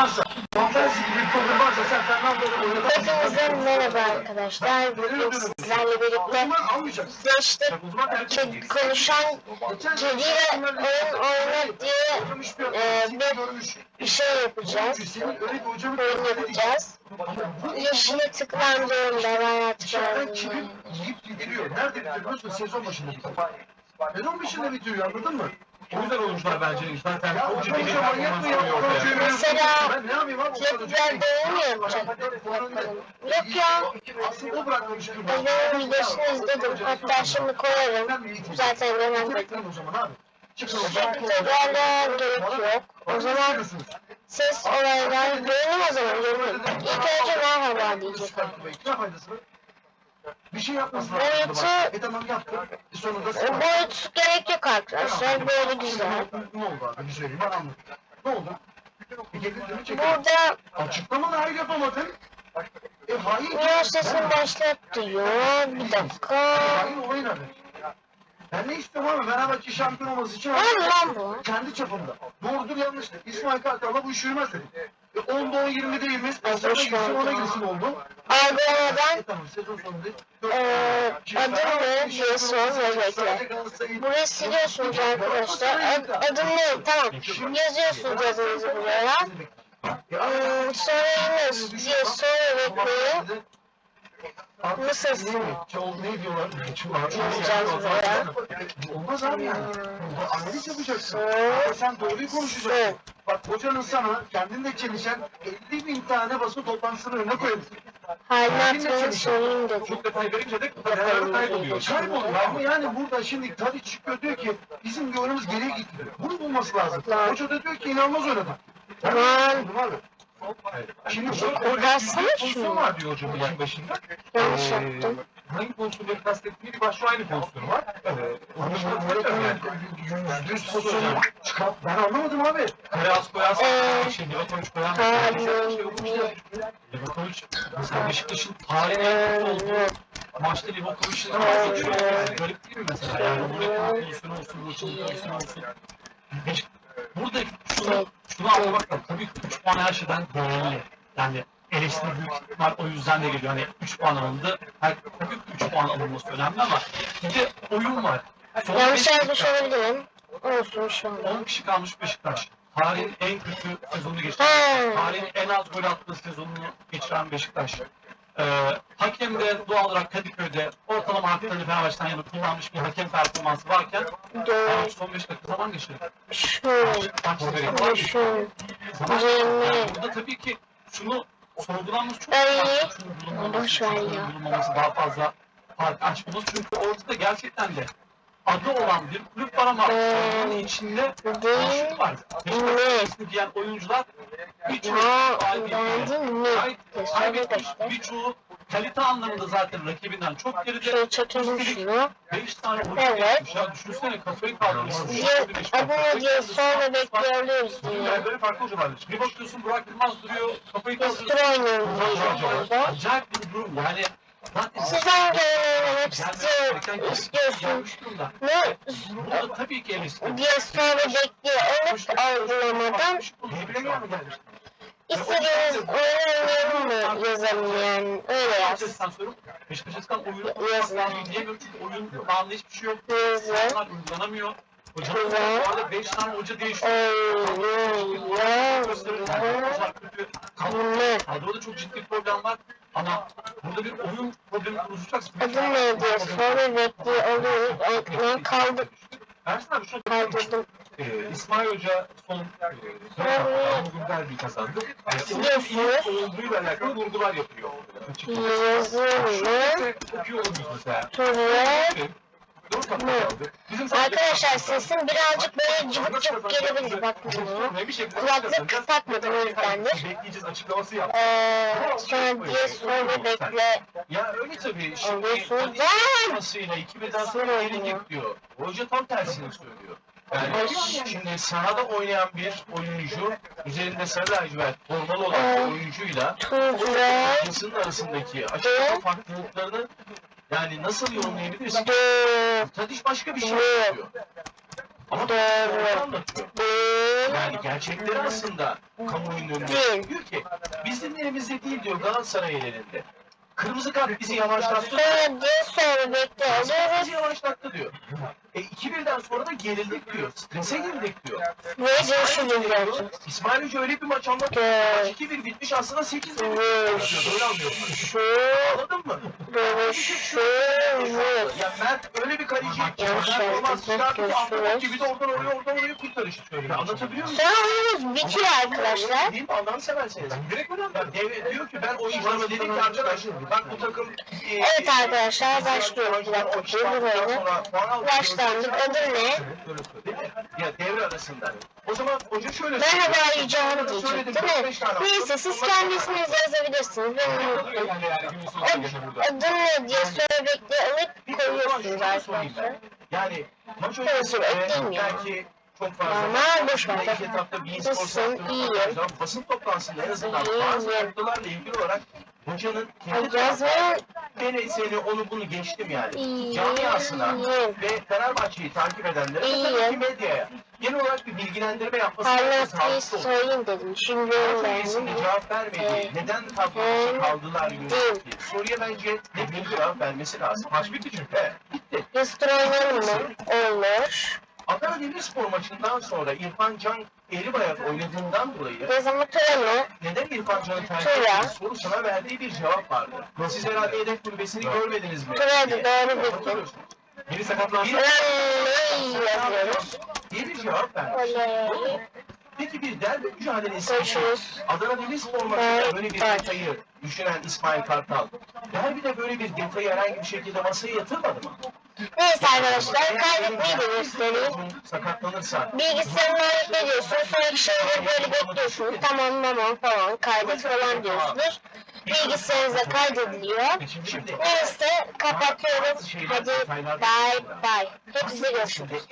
varsa, fantazi gibi bir problem varsa sen Fernando'yu oynatamazsın. Hepinize merhaba arkadaşlar. Bugün sizlerle birlikte geçti konuşan kediyle oyun oyna diye e, bir, bir şey yapacağız. Oyun yapacağız. Yeşile tıklandığımda ben yiyip gidiliyor. Nerede bitiyor biliyorsun? Sezon başında bitiyor. Sezon başında bitiyor anladın mı? O yüzden oyuncular bence zaten Ya çok ciddi bir performans ortaya. Mesela Ben ne yapayım abi? Mu yapacak? Yok ya. Aslında o bırakmamış gibi. Ben benim videosunu izledim. Hatta şimdi koyarım. Zaten önemli. o o derlemeye gerek yok. O zaman ses olaylar görelim o zaman görelim. İlk önce merhaba diyecek. Ne faydası var? Bir şey yapmasın. Boyutu- E tamam yaptı. E sonunda O boyut gerek arkadaşlar. Böyle güzel. Ne oldu abi? Bir söyleyeyim ben anladım. Ne oldu? Burada Açıklama da hayır yapamadın. E hayır. Sesini başlat diyor. Bir dakika. Hayır? Ben ne istiyorum abi? Fenerbahçe şampiyon olması için Ne lan bu? kendi çapımda. Doğrudur yanlıştır. İsmail Kartal'la bu iş yürümez dedi. E 10'da 10 20 değil mi? Boş girsin ver ona ya. girsin oldu. Algılamadan E tamam sezon sonunda. Eee, adım ne diye sor ve bekle. Burayı siliyorsunuz arkadaşlar. Ad, adım ne? Tamam. Yazıyorsunuz adınızı buraya. Hmm, sonra Yunus diye sor ve bekleyin. Nasılsın? Çoğul ne diyorlar? Yazacağız buraya. Olmaz abi yani. Bu Analiz yapacaksın. Ama sen doğruyu konuşacaksın. Bak hocanın sana kendinle çelişen 50 bin tane basın toplantısının önüne koyalım. Sorayım dedim. Çok detay verince de kararı kayboluyor. Kayboluyor ama yani burada şimdi Tadic çıkıyor diyor ki bizim bir oyunumuz geriye gitti. Bunu bulması lazım. Hoca da diyor ki inanılmaz oynadı. Aman. Şimdi şu O bassana Pozisyon şunu. var diyor hocam işin başında. Yanlış Ee, yaptım. Hangi pozisyonları kastettiğini bir başka aynı pozisyonu var. Yani. Yüz pozisyonu çıkart. Ben anlamadım abi. Kare az koyarsan Ee, şey Livakovic koyan şey. Livakovic mesela Beşiktaş'ın tarihine olduğu maçta Livakovic'in uçuyor. Garip değil mi mesela? Yani buraya pozisyonu olsun, bu pozisyonu olsun. Burada şunu, şunu anlamak lazım. Ki 3 puan her şeyden değerli. Yani eleştiri büyük ihtimal o yüzden de geliyor. Hani 3 puan alındı. Her, tabii ki 3 puan alınması önemli ama bir de oyun var. Son Yanlış yazmış olabilirim. Olsun şu anda. 10 kişi kalmış Beşiktaş. Tarihin en kötü sezonunu geçiren, Ha. tarihin en az gol attığı sezonunu geçiren Beşiktaş. Ee, hakem de doğal olarak Kadıköy'de ortalama haklarını Fenerbahçe'den yana kullanmış bir hakem performansı varken. Fenerbahçe son 5 dakika zaman geçirdi. Şöyle. Maç var. Yirmi. yani burada tabii ki şunu sorgulanması çok. Şunun bulunmaması, Boş ver ya. bulunmaması daha fazla fark açmamız. Çünkü ortada gerçekten de adı olan bir kulüp var ama onun içinde boşluk var. Ne? Beşiktaş'ın diyen oyuncular birçoğu kaybetmiş. Birçoğu kalite anlamında zaten rakibinden çok geride. Şöyle çekelim şunu. 5 tane oyuncu Evet. Ya düşünsene kafayı kaldırmışsın. Diye adını diye sonra bekliyoruz diyor. böyle farklı hocalar. Bir bakıyorsun Burak Yılmaz duruyor, kafayı kaldırıyor. oynuyoruz diyor burada. Acayip bir durum yani. Siz istiyor, istiyorsun? Ne Burada tabii ki eleştiri. diye sonra bekliyor. Evet algılamadan? İstediğiniz oynayalım mı yazalım yani. Öyle yaz. Beşiktaş'tan oyunu diyemiyorum çünkü oyun bağımlı hiçbir şey yok. Yazın. Oyunlar uygulanamıyor. Güzel. bu arada 5 tane hoca değişiyor. Kadroda çok ciddi problem var. Ama burada bir oyun problemi konuşacaksın. Adım ne diye sonra bekliyor oluyor. Ben kaldım. Ersin abi şunu Kaldırdım. Ee, İsmail Hoca son e, bugün derbi kazandı. Ee, onun iyi olduğuyla alakalı vurgular yapıyor. Açıkçası. Mesela. Dört hafta kaldı. Bizim Arkadaşlar sesim birazcık böyle cıvık cıvık gelebilir bak bunu. Bir şekilde Kulaklık kapatmadım o yüzdendir. Bekleyeceğiz açıklaması yap. Eee sonra diye soru bekle. Ya öyle tabii. Şimdi Alıyorsunuz. hani yapmasıyla iki beden sonra oynuyor. git diyor. Hoca tam tersini söylüyor. Yani şimdi sahada oynayan bir oyuncu üzerinde sarı lacivert formalı olan bir oyuncuyla hocasının arasındaki açıklama farklılıklarını yani nasıl yorumlayabiliriz? Dört. Tadiş başka bir şey yapıyor. Ama Doğru. anlatıyor. Yani gerçekleri aslında kamuoyunun önünde. Diyor ki bizim elimizde değil diyor Galatasaray elinde. Kırmızı kart bizi yavaşlattı. Sonra diyor sonra bekliyoruz. bizi yavaşlattı diyor. E 2-1'den sonra da gerildik diyor. Strese girdik diyor. Ve görüşürüz diyorsun. İsmail Hoca öyle bir maç anlatıyor. Evet. Maç 2-1 bitmiş aslında 8-1 Evet. bitiyor. Böyle anlıyorum. Şu Anladın mı? görüşürüz. Ya Mert öyle Çıkarttı ki Abdullah Görüşürüz. gibi de oradan oraya oradan oraya kurtarış. Anlatabiliyor muyum? Sonra oyunumuz bitiyor arkadaşlar. Mi? Allah'ını severseniz. Direkt öyle ya, dev- diyor ki ben oyuncularıma dedim ki arkadaş bak bu takım e, Evet arkadaşlar başlıyoruz. Bir dakika bir oyunu. Başlandık. Adı ne? Ya devre arasında. O zaman hoca şöyle Merhaba Yüce Hanım Söyledim, diyecek değil mi? Neyse siz kendi isminizi yazabilirsiniz. Ben unuttum. Adın ne diye sürekli alıp koyuyorsunuz arkadaşlar. Yani maç ekleyeyim ya. belki çok fazla. Normal boş ver. İlk etapta bir spor İyiyim. hatırlayacağım. Basın toplantısında en azından bazı noktalarla ilgili olarak hocanın kendi seni onu bunu geçtim yani. İyiyim. Camiasına ve Fenerbahçe'yi takip edenlere ve tabii ki medyaya genel olarak bir bilgilendirme yapması olur. söyleyeyim dedim. Şimdi öncesinde cevap vermedi. Evet. Neden kadroda kaldılar yönetimi? Soruya bence net bir cevap vermesi lazım. Maç bitti çünkü. Evet, bitti. Yastur oynayalım mı? Olur. Adana Demirspor maçından sonra İrfan Can Eribayat oynadığından dolayı neden İrfan Can'ı tercih Tura. ettiği sorusuna verdiği bir cevap vardı. Siz herhalde yedek kulübesini görmediniz mi? Diye. doğru. Hatırlıyorsunuz. Biri sakatlandı. Oley yazıyoruz. Diye bir cevap vermiş. Peki bir derbi mücadelesi Görüşürüz. Adana Demirspor maçında böyle bir detayı düşünen İsmail Kartal, derbide böyle bir detayı herhangi bir şekilde masaya yatırmadı mı? Neyse arkadaşlar kaydetmeyi de göstereyim. Sakatlanırsa Bilgisayarını ediyorsun. Sonraki şeyleri böyle bekliyorsunuz. Tamam tamam falan kaydet falan diyorsunuz. Bilgisayarınıza kaydediliyor. Neyse kapatıyoruz. Hadi bay bay. Hepsi görüşürüz.